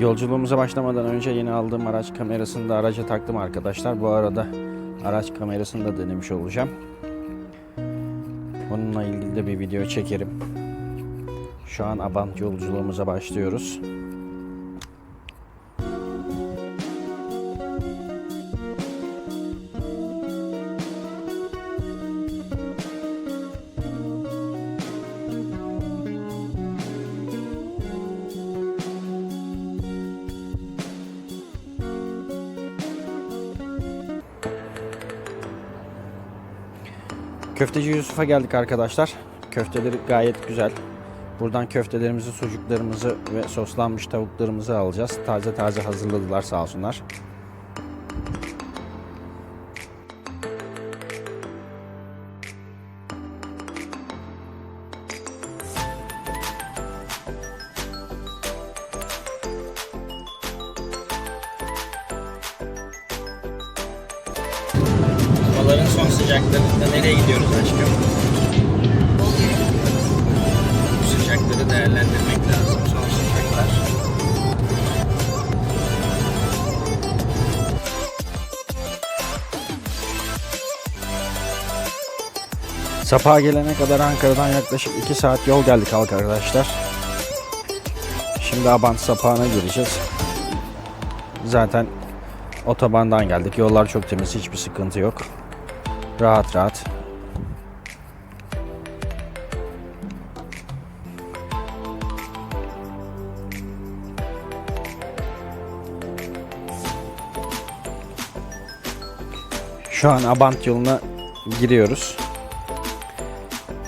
Yolculuğumuza başlamadan önce yeni aldığım araç kamerasını da araca taktım arkadaşlar. Bu arada araç kamerasını da denemiş olacağım. Bununla ilgili de bir video çekerim. Şu an Abant yolculuğumuza başlıyoruz. Köfteci Yusuf'a geldik arkadaşlar. Köfteleri gayet güzel. Buradan köftelerimizi, sucuklarımızı ve soslanmış tavuklarımızı alacağız. Taze taze hazırladılar sağ olsunlar. Son sıcaklarında nereye gidiyoruz aşkım? Bu sıcakları değerlendirmek lazım. Son sıcaklar. Sapağa gelene kadar Ankara'dan yaklaşık 2 saat yol geldik arkadaşlar. Şimdi Abant sapağına gireceğiz. Zaten otobandan geldik. Yollar çok temiz. Hiçbir sıkıntı yok. Rahat rahat. Şu an Abant yoluna giriyoruz.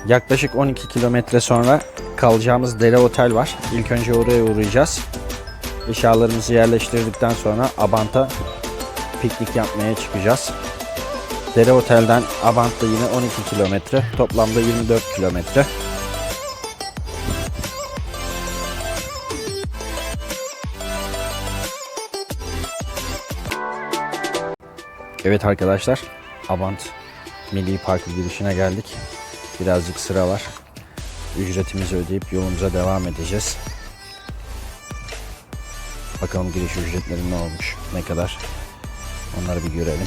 Yaklaşık 12 kilometre sonra kalacağımız Dere Otel var. İlk önce oraya uğrayacağız. Eşyalarımızı yerleştirdikten sonra Abant'a piknik yapmaya çıkacağız. Dere Otel'den Abant'ta yine 12 kilometre. Toplamda 24 kilometre. Evet arkadaşlar. Abant Milli Parkı girişine geldik. Birazcık sıra var. Ücretimizi ödeyip yolumuza devam edeceğiz. Bakalım giriş ücretleri ne olmuş, ne kadar. Onları bir görelim.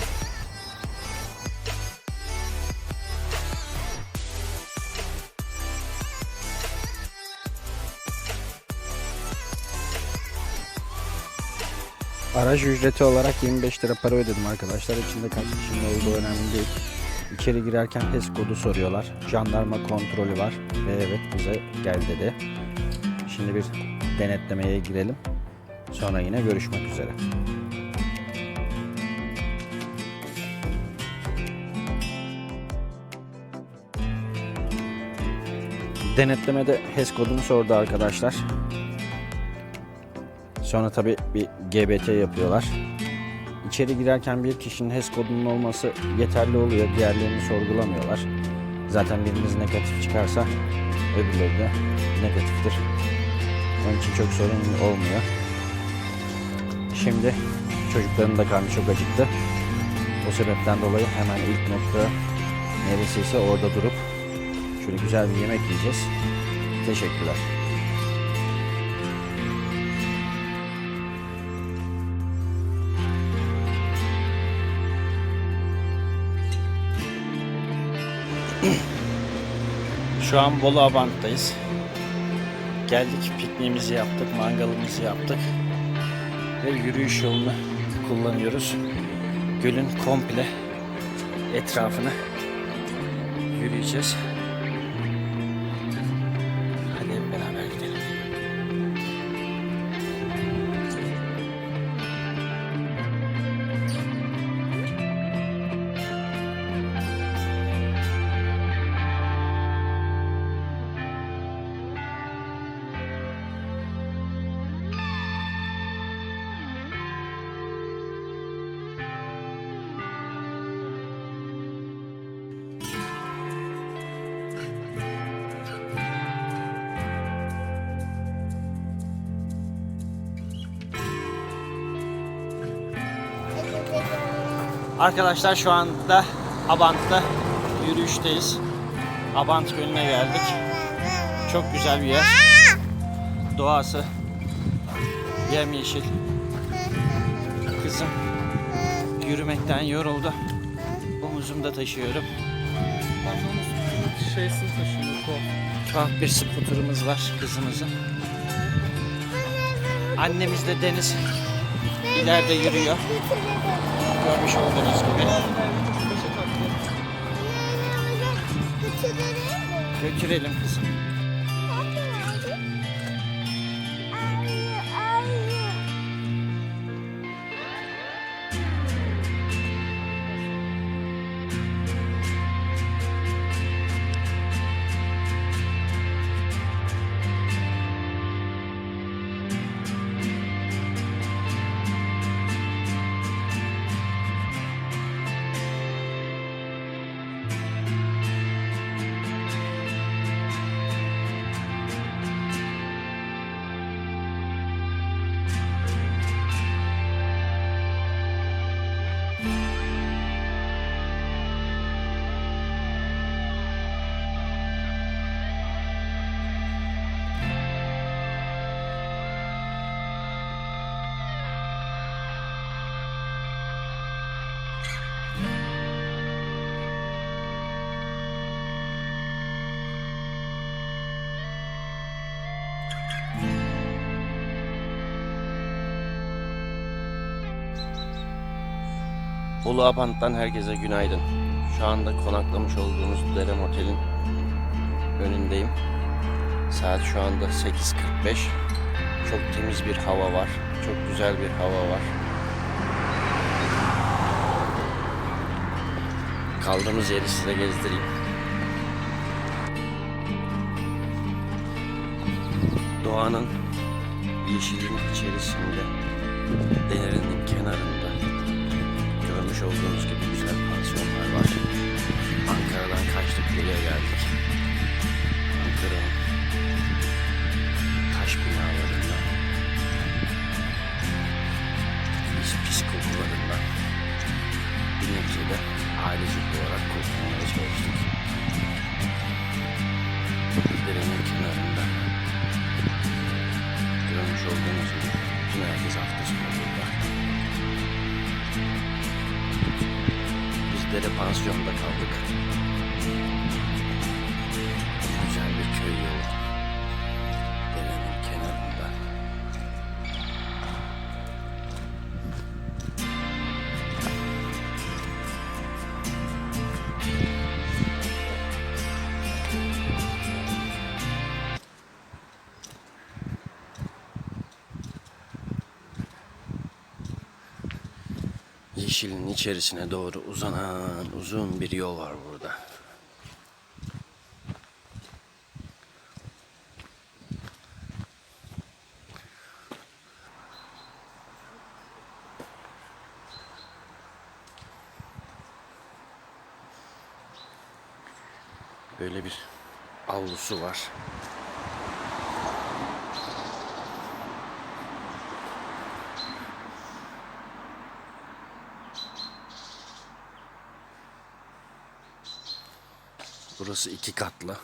Aracı ücreti olarak 25 lira para ödedim arkadaşlar. İçinde kaç kişinin olduğu önemli değil. İçeri girerken HES kodu soruyorlar. Jandarma kontrolü var ve evet bize gel dedi. Şimdi bir denetlemeye girelim. Sonra yine görüşmek üzere. Denetlemede HES kodunu sordu arkadaşlar. Sonra tabi bir GBT yapıyorlar. İçeri girerken bir kişinin HES kodunun olması yeterli oluyor. Diğerlerini sorgulamıyorlar. Zaten birimiz negatif çıkarsa öbürleri de negatiftir. Onun için çok sorun olmuyor. Şimdi çocukların da karnı çok acıktı. O sebepten dolayı hemen ilk nokta neresiyse orada durup şöyle güzel bir yemek yiyeceğiz. Teşekkürler. Şu an Bolu Abant'tayız. Geldik pikniğimizi yaptık, mangalımızı yaptık. Ve yürüyüş yolunu kullanıyoruz. Gölün komple etrafını yürüyeceğiz. Arkadaşlar şu anda Abant'ta yürüyüşteyiz. Abant Gölü'ne geldik. Çok güzel bir yer. Doğası Yemyeşil. Kızım yürümekten yoruldu. Omuzumda taşıyorum. Şeysini taşıyorum. Kol. Tuhaf bir skuterımız var kızımızın. Annemiz de Deniz ileride yürüyor. Görmüş olduğunuz gibi. Götürelim kızım. Bolu Abant'tan herkese günaydın. Şu anda konaklamış olduğumuz Dere Motel'in önündeyim. Saat şu anda 8.45. Çok temiz bir hava var. Çok güzel bir hava var. Kaldığımız yeri size gezdireyim. Doğanın yeşilin içerisinde, derenin kenarında görmüş olduğunuz gibi güzel pansiyonlar var. Ankara'dan kaçtık buraya geldik. Ankara'nın taş binalarından, pis pis kokularından bir nebze de ailecek olarak kurtulmaya çalıştık. Dere pansiyonda kaldık. Yeşilin içerisine doğru uzanan uzun bir yol var burada. Böyle bir avlusu var. Burası iki katlı.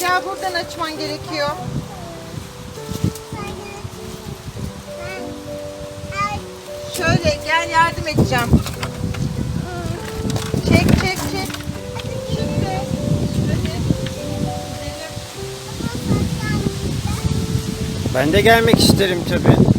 Gel buradan açman gerekiyor. Şöyle gel yardım edeceğim. Çek çek çek. Ben de gelmek isterim tabii.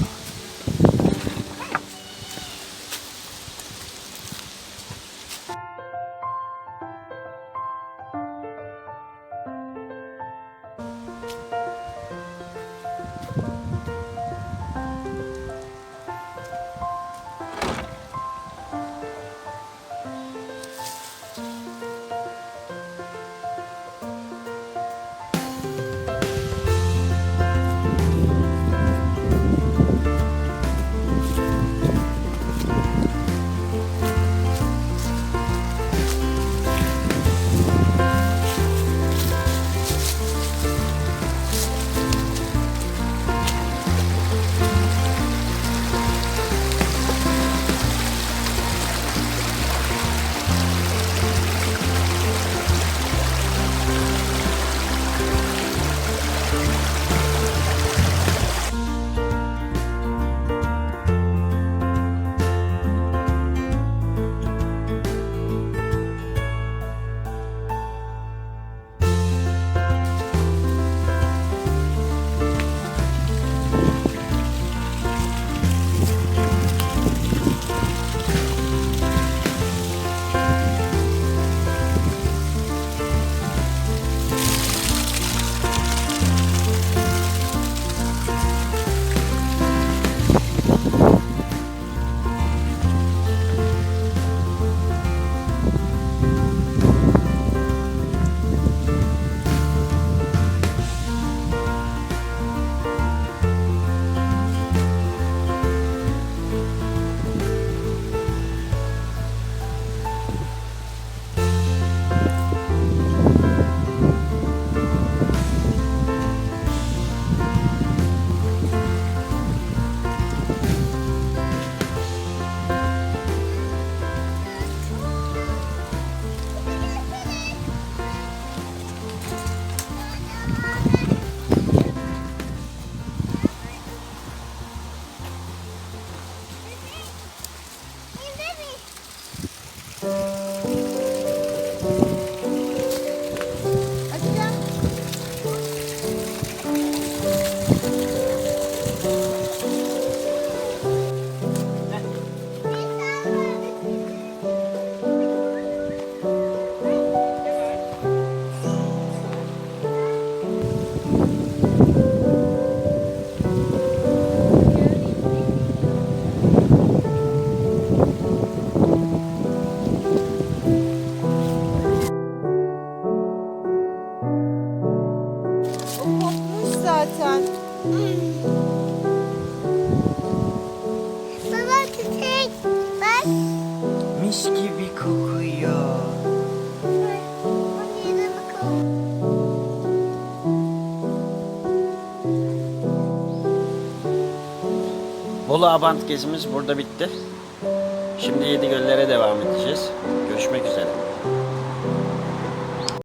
Zaten. Baba çiçek. Bak. Mis gibi kokuyor. Bolu Abant gezimiz burada bitti. Şimdi Yedi Göllere devam edeceğiz. Görüşmek üzere.